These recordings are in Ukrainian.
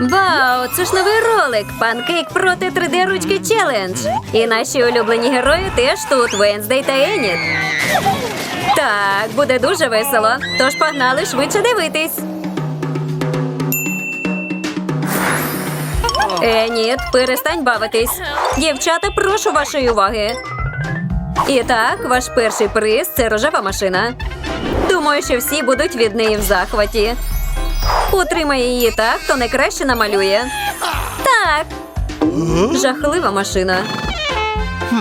Вау, це ж новий ролик. Панкейк проти 3D ручки челендж. І наші улюблені герої теж тут Венздей та Еніт. Так, буде дуже весело. Тож погнали швидше дивитись. Еніт, перестань бавитись. Дівчата, прошу вашої уваги. І так, ваш перший приз це рожева машина. Думаю, що всі будуть від неї в захваті. Утримає її так, хто найкраще намалює. Так. Жахлива машина.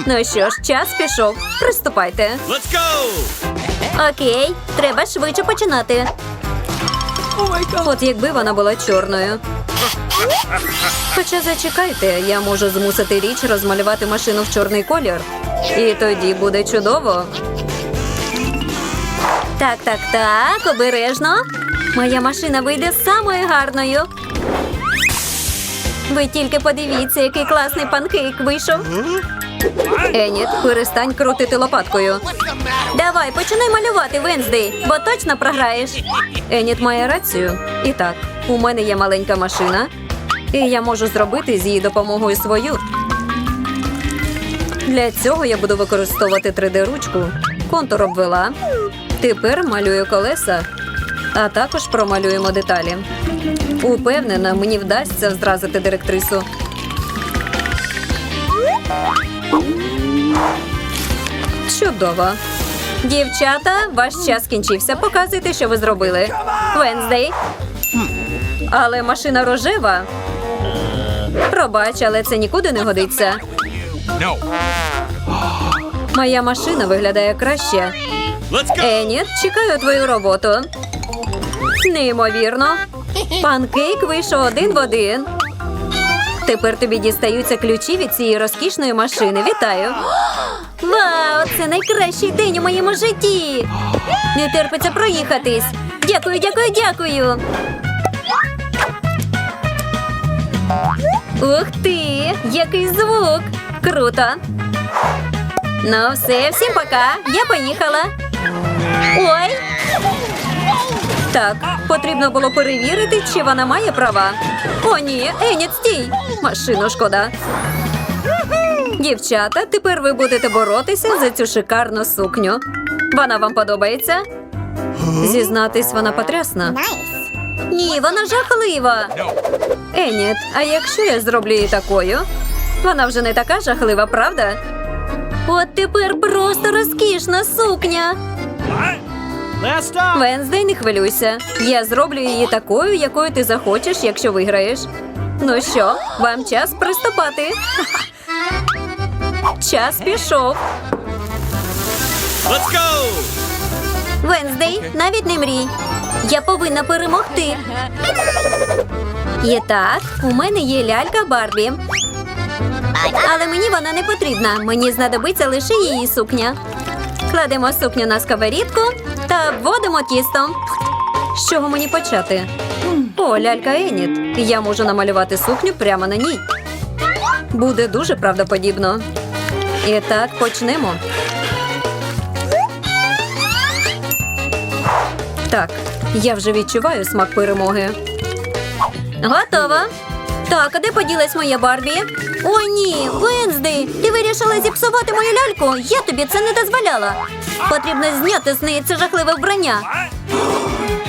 Ну що ж, час пішов. Приступайте. Let's go! Окей, треба швидше починати. От якби вона була чорною. Хоча зачекайте, я можу змусити річ розмалювати машину в чорний колір. І тоді буде чудово. Так, так, так, обережно. Моя машина вийде самою гарною. Ви тільки подивіться, який класний панкейк вийшов. Еніт, перестань крутити лопаткою. Давай, починай малювати, Венздей, бо точно програєш. Еніт має рацію. І так, у мене є маленька машина, і я можу зробити з її допомогою свою. Для цього я буду використовувати 3D-ручку. Контур обвела. Тепер малюю колеса, а також промалюємо деталі. Упевнена, мені вдасться зразити директрису. Чудово. Дівчата, ваш час скінчився. Показуйте, що ви зробили. Венздей. Але машина рожева. Пробач, але це нікуди не годиться. Моя машина виглядає краще. Еніт, чекаю твою роботу. Неймовірно. Панкейк вийшов один в один. Тепер тобі дістаються ключі від цієї розкішної машини. Вітаю! Вау, це найкращий день у моєму житті! Не терпиться проїхатись. Дякую, дякую, дякую. Ух ти! Який звук! Круто! Ну, все, всім пока. Я поїхала. Ой. Так, потрібно було перевірити, чи вона має права. О, ні, Еніт, стій! Машину шкода. Дівчата, тепер ви будете боротися за цю шикарну сукню. Вона вам подобається? Зізнатись, вона потрясна. Ні, вона жахлива. Еніт, а якщо я зроблю її такою? Вона вже не така жахлива, правда? От тепер просто розкішна сукня. Венздей, не хвилюйся. Я зроблю її такою, якою ти захочеш, якщо виграєш. Ну що, вам час приступати. Час пішов. Let's go! Венздей, навіть не мрій. Я повинна перемогти. І так, у мене є лялька Барбі. Але мені вона не потрібна. Мені знадобиться лише її сукня. Кладемо сукню на сковорідку та обводимо тістом. З чого мені почати? О, лялька Еніт. Я можу намалювати сукню прямо на ній. Буде дуже правдоподібно. І так почнемо. Так, я вже відчуваю смак перемоги. Готово. Так, а де поділась моя Барбі? О, ні, Венздей, ти вирішила зіпсувати мою ляльку. Я тобі це не дозволяла. Потрібно зняти з неї це жахливе вбрання.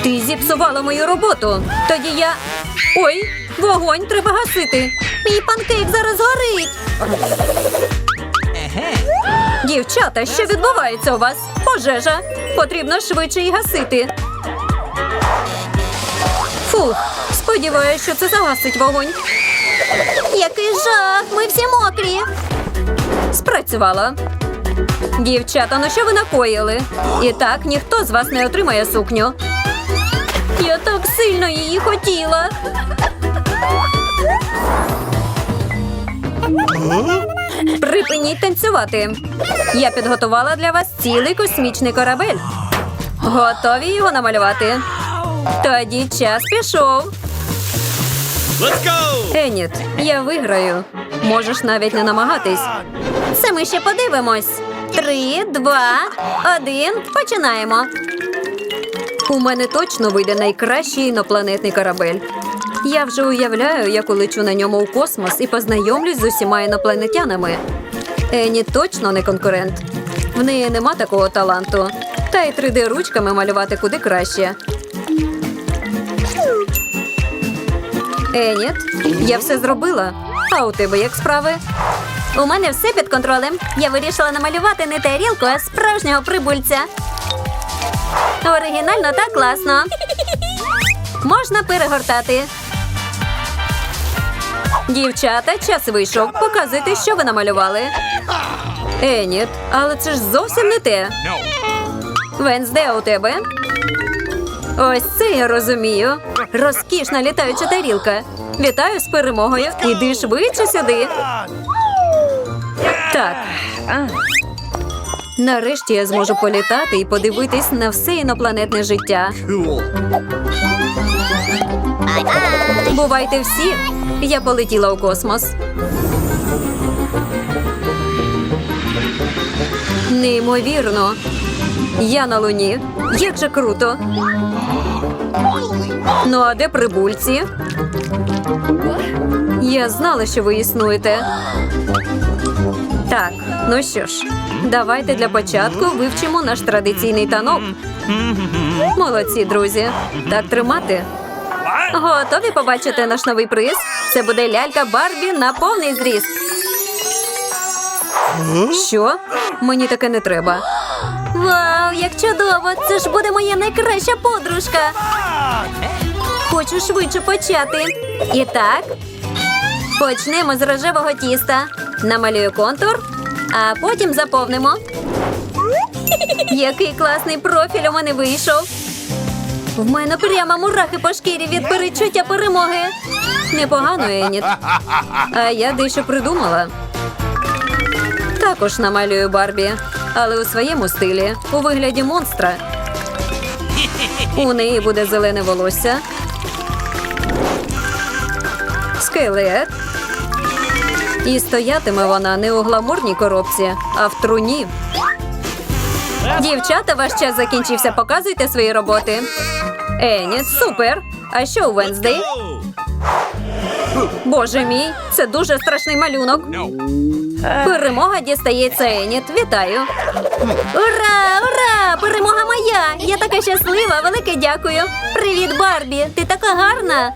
Ти зіпсувала мою роботу. Тоді я. Ой, вогонь треба гасити. Мій панкейк зараз горить. Дівчата, що відбувається у вас? Пожежа. Потрібно швидше її гасити. Фух, сподіваюся, що це загасить вогонь. Який жах! Ми всі мокрі. Спрацювала. Дівчата, ну що ви накоїли? І так ніхто з вас не отримає сукню. Я так сильно її хотіла. Припиніть танцювати. Я підготувала для вас цілий космічний корабель. Готові його намалювати? Тоді час пішов. Еніт, я виграю. Можеш навіть не намагатись. Це ми ще подивимось. Три, два, один. Починаємо. У мене точно вийде найкращий інопланетний корабель. Я вже уявляю, як улечу на ньому у космос і познайомлюсь з усіма інопланетянами. Ені точно не конкурент. В неї нема такого таланту. Та й 3D ручками малювати куди краще. Еніт, я все зробила. А у тебе як справи? У мене все під контролем. Я вирішила намалювати не тарілку, а справжнього прибульця. Оригінально та класно. Можна перегортати. Дівчата, час вийшов. Показуйте, що ви намалювали. Еніт, але це ж зовсім не те. Венсде у тебе. Ось це я розумію. Розкішна літаюча тарілка. Вітаю з перемогою. Іди швидше сюди. Так. Нарешті я зможу політати і подивитись на все інопланетне життя. Бувайте всі. Я полетіла у космос. Неймовірно. Я на луні. Як же круто. Ну, а де прибульці? Я знала, що ви існуєте. Так, ну що ж, давайте для початку вивчимо наш традиційний танок. Молодці, друзі. Так тримати. Готові побачити наш новий приз? Це буде лялька Барбі на повний зріст. Що? Мені таке не треба. Вау, як чудово! Це ж буде моя найкраща подружка. Хочу швидше почати. І так, почнемо з рожевого тіста. Намалюю контур, а потім заповнимо. Який класний профіль у мене вийшов. В мене прямо мурахи по шкірі від перечуття перемоги. Непогано, Еніт. А я дещо придумала. Також намалюю Барбі, але у своєму стилі, у вигляді монстра. У неї буде зелене волосся. Скелет. І стоятиме вона не у гламурній коробці, а в труні. Дівчата, ваш час закінчився. Показуйте свої роботи. Ені, супер. А що у Венздей? Боже мій, це дуже страшний малюнок. Перемога дістається Еніт. Вітаю. Ура! Ура! Перемога моя! Я така щаслива, велике дякую. Привіт, Барбі! Ти така гарна.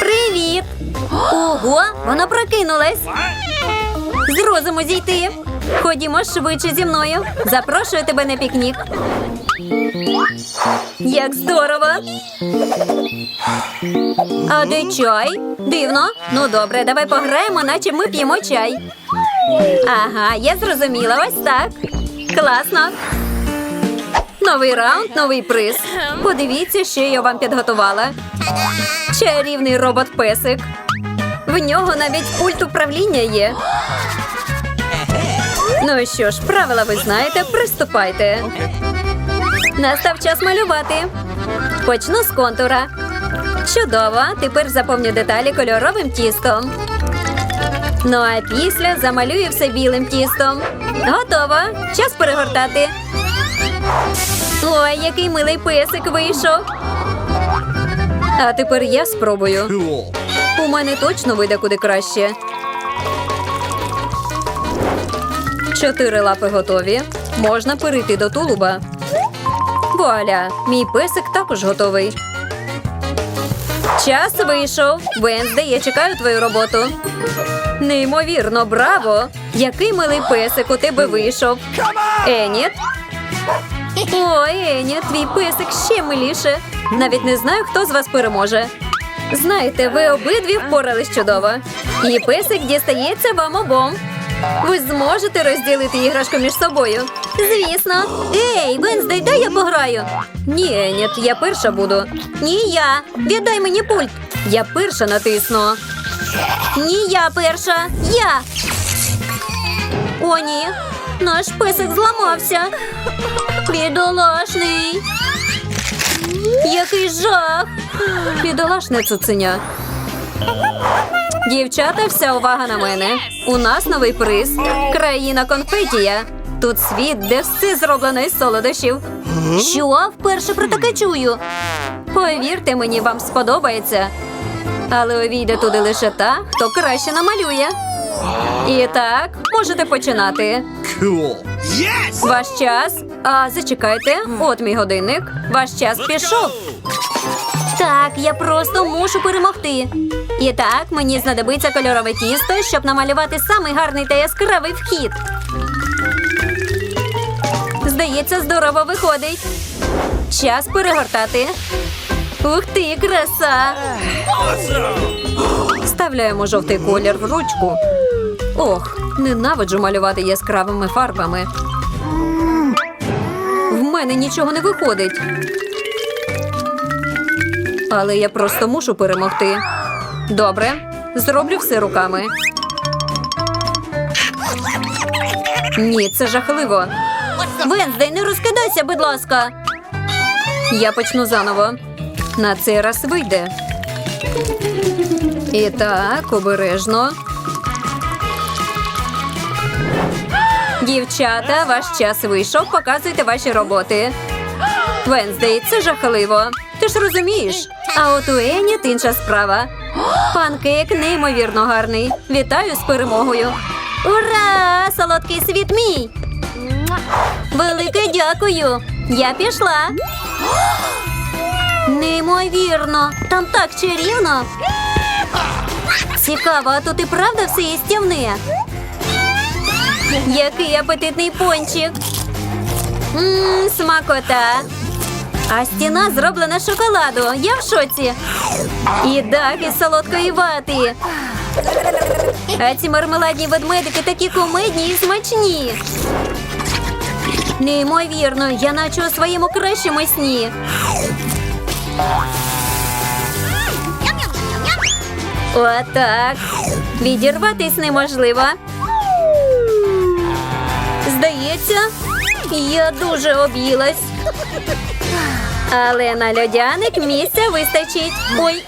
Привіт! Ого, вона прокинулась. З розуму зійти. Ходімо швидше зі мною. Запрошую тебе на пікнік. Як здорово! А де чай? Дивно. Ну добре, давай пограємо, наче ми п'ємо чай. Ага, я зрозуміла. Ось так. Класно. Новий раунд, новий приз. Подивіться, що я вам підготувала. Чарівний робот-песик. В нього навіть пульт управління є. Ну що ж, правила ви знаєте, приступайте. Настав час малювати. Почну з контура. Чудово. Тепер заповню деталі кольоровим тістом. Ну а після замалюю все білим тістом. Готово. Час перегортати. Ой, який милий песик вийшов. А тепер я спробую. У мене точно вийде куди краще. Чотири лапи готові. Можна перейти до тулуба. Вуаля, мій песик також готовий. Час вийшов. Венсде, я чекаю твою роботу. Неймовірно, браво! Який милий песик у тебе вийшов. Еніт? Ой, Еніт, твій песик ще миліше. Навіть не знаю, хто з вас переможе. Знаєте, ви обидві впорались чудово. І песик дістається вам обом. Ви зможете розділити іграшку між собою. Звісно. Ей, Венздей, дай я пограю. Ні, Еніт, я перша буду. Ні, я. Віддай мені пульт. Я перша натисну. Ні, я перша. Я. О, ні. Наш песик зламався. Бідолашний. Який жах. Бідолашне цуценя. Дівчата, вся увага на мене. У нас новий приз. Країна конфетія. Тут світ, де все зроблено із солодощів. Що? Вперше про таке чую. Повірте мені, вам сподобається. Але увійде туди лише та, хто краще намалює. І так, можете починати. Cool. Ваш час. А зачекайте, от мій годинник. Ваш час пішов. Так, я просто мушу перемогти. І так, мені знадобиться кольорове тісто, щоб намалювати самий гарний та яскравий вхід. Здається, здорово виходить. Час перегортати. Ух ти, краса! Вставляємо жовтий колір в ручку. Ох, ненавиджу малювати яскравими фарбами. В мене нічого не виходить. Але я просто мушу перемогти. Добре, зроблю все руками. Ні, це жахливо. Венздей, не розкидайся, будь ласка. Я почну заново. На цей раз вийде. І так, обережно. Дівчата, ваш час вийшов. Показуйте ваші роботи. Венздей, це жахливо. Ти ж розумієш? А от у Еніт інша справа. Панкейк неймовірно гарний. Вітаю з перемогою. Ура! Солодкий світ мій! Велике дякую! Я пішла. Неймовірно! Там так чарівно. Цікаво, а тут і правда все їстівне? Який апетитний пончик. Мм, смакота. А стіна зроблена з шоколаду. Я в шоці. І так, із солодкої вати. А ці мармеладні ведмедики такі кумедні і смачні. Неймовірно, я наче у своєму кращому сні. Отак. Відірватись неможливо. Здається, я дуже об'їлась. Але на льодяник місця вистачить. Ой,